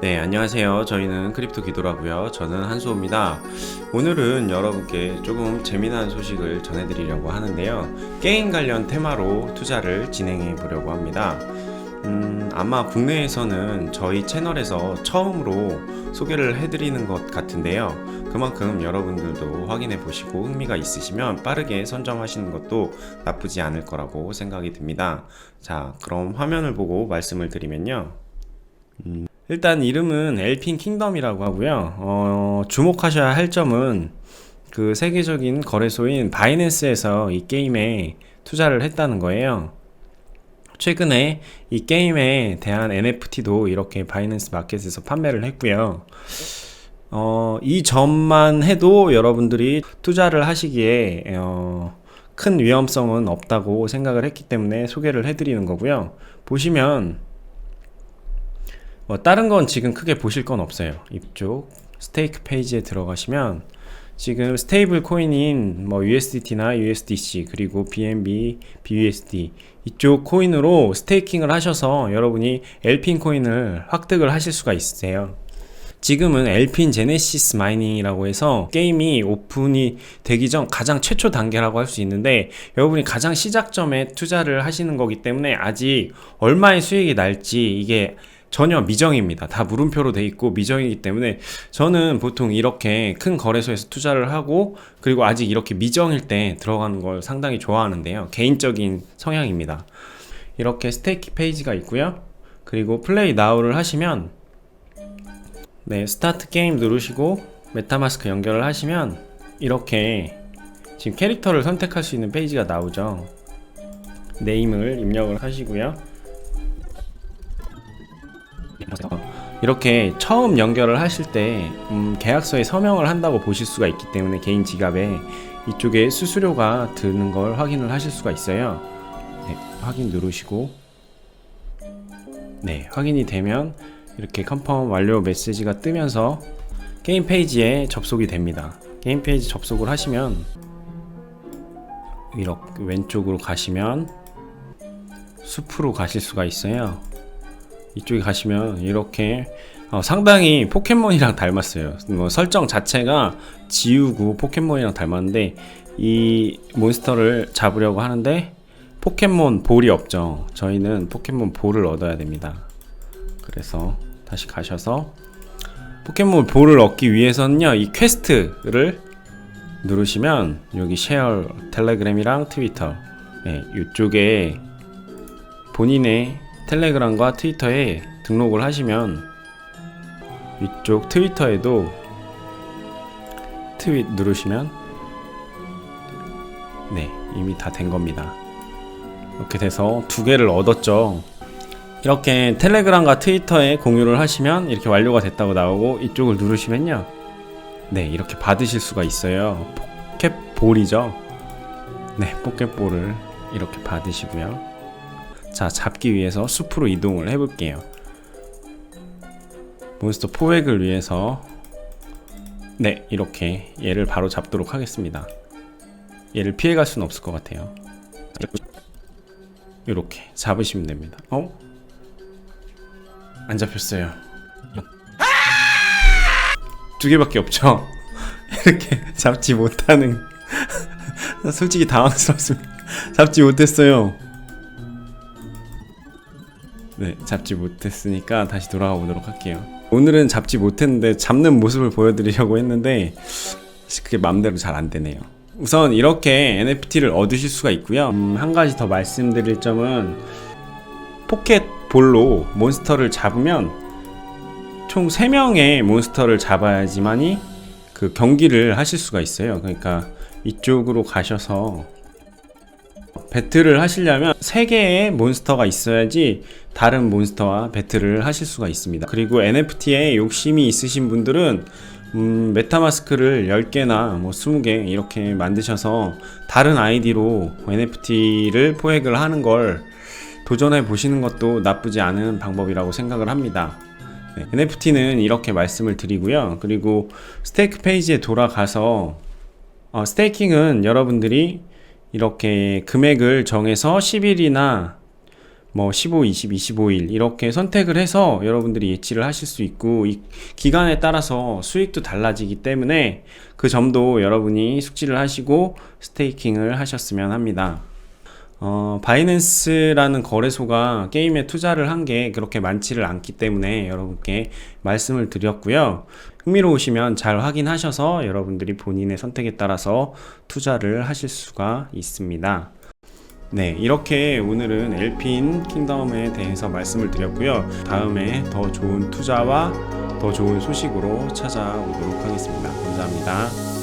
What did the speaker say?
네, 안녕하세요. 저희는 크립토 기도라고요. 저는 한수호입니다. 오늘은 여러분께 조금 재미난 소식을 전해드리려고 하는데요. 게임 관련 테마로 투자를 진행해 보려고 합니다. 음, 아마 국내에서는 저희 채널에서 처음으로 소개를 해드리는 것 같은데요. 그만큼 여러분들도 확인해 보시고 흥미가 있으시면 빠르게 선정하시는 것도 나쁘지 않을 거라고 생각이 듭니다. 자, 그럼 화면을 보고 말씀을 드리면요. 일단 이름은 엘핀 킹덤이라고 하고요. 어, 주목하셔야 할 점은 그 세계적인 거래소인 바이낸스에서 이 게임에 투자를 했다는 거예요. 최근에 이 게임에 대한 NFT도 이렇게 바이낸스 마켓에서 판매를 했고요. 어, 이 점만 해도 여러분들이 투자를 하시기에 어, 큰 위험성은 없다고 생각을 했기 때문에 소개를 해드리는 거고요. 보시면 뭐 다른 건 지금 크게 보실 건 없어요. 이쪽 스테이크 페이지에 들어가시면 지금 스테이블 코인인 뭐 USDT나 USDC 그리고 BNB, BUSD 이쪽 코인으로 스테이킹을 하셔서 여러분이 엘핀 코인을 획득을 하실 수가 있으세요. 지금은 엘핀 제네시스 마이닝이라고 해서 게임이 오픈이 되기 전 가장 최초 단계라고 할 수 있는데 여러분이 가장 시작점에 투자를 하시는 거기 때문에 아직 얼마의 수익이 날지 이게 전혀 미정입니다. 다 물음표로 돼 있고 미정이기 때문에 저는 보통 이렇게 큰 거래소에서 투자를 하고 그리고 아직 이렇게 미정일 때 들어가는 걸 상당히 좋아하는데요. 개인적인 성향입니다. 이렇게 스테이키 페이지가 있고요. 그리고 플레이 나우를 하시면 네, 스타트 게임 누르시고 메타마스크 연결을 하시면 이렇게 지금 캐릭터를 선택할 수 있는 페이지가 나오죠. 네임을 입력을 하시고요. 이렇게 처음 연결을 하실 때 음, 계약서에 서명을 한다고 보실 수가 있기 때문에 개인 지갑에 이쪽에 수수료가 드는 걸 확인을 하실 수가 있어요. 네, 확인 누르시고 네, 확인이 되면 이렇게 컨펌 완료 메시지가 뜨면서 게임 페이지에 접속이 됩니다. 게임 페이지 접속을 하시면 이렇게 왼쪽으로 가시면 숲으로 가실 수가 있어요. 이쪽에 가시면 이렇게 어, 상당히 포켓몬이랑 닮았어요. 뭐 설정 자체가 지우고 포켓몬이랑 닮았는데 이 몬스터를 잡으려고 하는데 포켓몬 볼이 없죠. 저희는 포켓몬 볼을 얻어야 됩니다. 그래서 다시 가셔서 포켓몬 볼을 얻기 위해서는요 이 퀘스트를 누르시면 여기 쉐어 텔레그램이랑 트위터 네, 이쪽에 본인의 텔레그램과 트위터에 등록을 하시면 이쪽 트위터에도 트윗 누르시면 네 이미 다 된 겁니다. 이렇게 돼서 두 개를 얻었죠. 이렇게 텔레그램과 트위터에 공유를 하시면 이렇게 완료가 됐다고 나오고 이쪽을 누르시면요. 네 이렇게 받으실 수가 있어요. 포켓볼이죠. 네 포켓볼을 이렇게 받으시고요 자 잡기 위해서 숲으로 이동을 해볼게요. 몬스터 포획을 위해서. 네 이렇게 얘를 바로 잡도록 하겠습니다. 얘를 피해갈 수는 없을 것 같아요. 이렇게 잡으시면 됩니다. 어? 안 잡혔어요. 두 개밖에 없죠? 이렇게 잡지 못하는. 나 솔직히 당황스럽습니다. 잡지 못했어요 네, 잡지 못했으니까 다시 돌아가 보도록 할게요. 오늘은 잡지 못했는데 잡는 모습을 보여드리려고 했는데 그게 마음대로 잘 안 되네요. 우선 이렇게 NFT를 얻으실 수가 있고요. 음, 한 가지 더 말씀드릴 점은 포켓 볼로 몬스터를 잡으면 총 3명의 몬스터를 잡아야지만이 그 경기를 하실 수가 있어요. 그러니까 이쪽으로 가셔서 배틀을 하시려면 3개의 몬스터가 있어야지 다른 몬스터와 배틀을 하실 수가 있습니다. 그리고 NFT에 욕심이 있으신 분들은 음, 메타마스크를 10개나 뭐 20개 이렇게 만드셔서 다른 아이디로 NFT를 포획을 하는 걸 도전해 보시는 것도 나쁘지 않은 방법이라고 생각을 합니다. 네, NFT는 이렇게 말씀을 드리고요. 그리고 스테이크 페이지에 돌아가서 어, 스테이킹은 여러분들이 이렇게 금액을 정해서 10일이나 뭐 15, 20, 25일 이렇게 선택을 해서 여러분들이 예치를 하실 수 있고 이 기간에 따라서 수익도 달라지기 때문에 그 점도 여러분이 숙지를 하시고 스테이킹을 하셨으면 합니다. 어, 바이낸스라는 거래소가 게임에 투자를 한 게 그렇게 많지를 않기 때문에 여러분께 말씀을 드렸고요. 흥미로우시면 잘 확인하셔서 여러분들이 본인의 선택에 따라서 투자를 하실 수가 있습니다. 네, 이렇게 오늘은 엘핀 킹덤에 대해서 말씀을 드렸고요. 다음에 더 좋은 투자와 더 좋은 소식으로 찾아오도록 하겠습니다. 감사합니다.